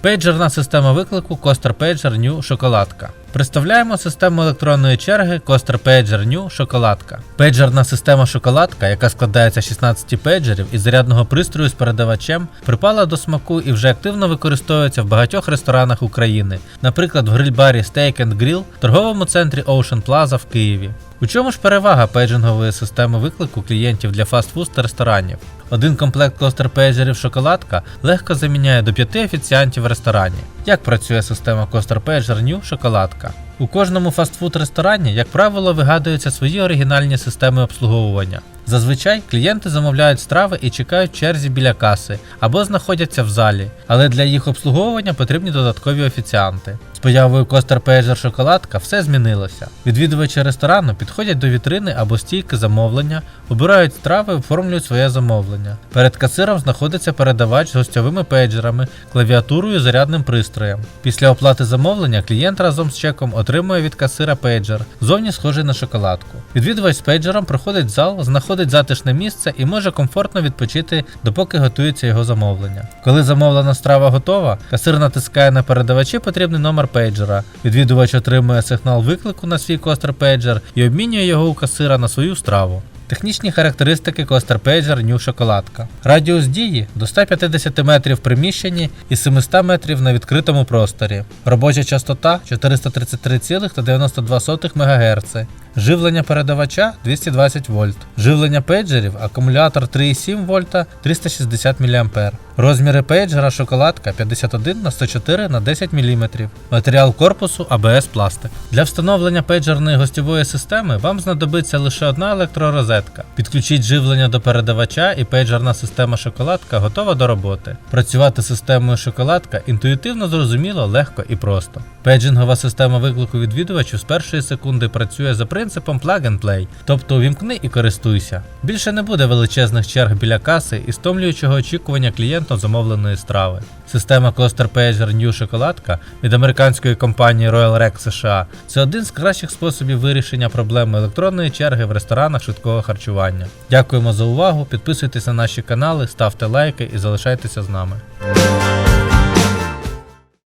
Пейджерна система виклику Coaster Pager New Шоколадка. Представляємо систему електронної черги Coaster Pager New Шоколадка. Пейджерна система шоколадка, яка складається з 16 пейджерів і зарядного пристрою з передавачем, припала до смаку і вже активно використовується в багатьох ресторанах України, наприклад, в гриль-барі Steak and Grill, торговому центрі Ocean Plaza в Києві. У чому ж перевага пейджингової системи виклику клієнтів для фастфуд та ресторанів? Один комплект костер пейджерів шоколадка легко заміняє до 5 офіціантів в ресторані. Як працює система Coaster Pager New шоколадка? У кожному фастфуд ресторані, як правило, вигадуються свої оригінальні системи обслуговування. Зазвичай клієнти замовляють страви і чекають черзі біля каси або знаходяться в залі, але для їх обслуговування потрібні додаткові офіціанти. З появою Coaster Pager шоколадка все змінилося. Відвідувачі ресторану підходять до вітрини або стійки замовлення, обирають страви оформлюють своє замовлення. Перед касиром знаходиться передавач з гостьовими пейджерами, клавіатурою і зарядним пристроєм. Після оплати замовлення клієнт разом з чеком отримує від касира пейджер, зовні схожий на шоколадку. Відвідувач з пейджером проходить в зал, знаходить затишне місце і може комфортно відпочити, допоки готується його замовлення. Коли замовлена страва готова, касир натискає на передавачі потрібний номер пейджера. Відвідувач отримує сигнал виклику на свій костер пейджер і обмінює його у касира на свою страву. Технічні характеристики Pager New Шоколадка. Радіус дії до 150 метрів в приміщенні і 700 метрів на відкритому просторі. Робоча частота 433,92 МГц. Живлення передавача 220 вольт. Живлення пейджерів акумулятор 3,7 вольта 360 мА. Розміри пейджера шоколадка 51 на 104 на 10 мм. Матеріал корпусу ABS пластик. Для встановлення пейджерної гостьової системи вам знадобиться лише одна електророзетка. Підключіть живлення до передавача і пейджерна система шоколадка готова до роботи. Працювати системою шоколадка інтуїтивно зрозуміло, легко і просто. Пейджингова система виклику відвідувачів з першої секунди працює за принципом plug and play, тобто увімкни і користуйся. Більше не буде величезних черг біля каси і стомлюючого очікування клієнтом замовленої страви. Система Cluster Pager New Шоколадка від американської компанії Royal Rec США це один з кращих способів вирішення проблеми електронної черги в ресторанах швидкого харчування. Дякуємо за увагу, підписуйтесь на наші канали, ставте лайки і залишайтеся з нами.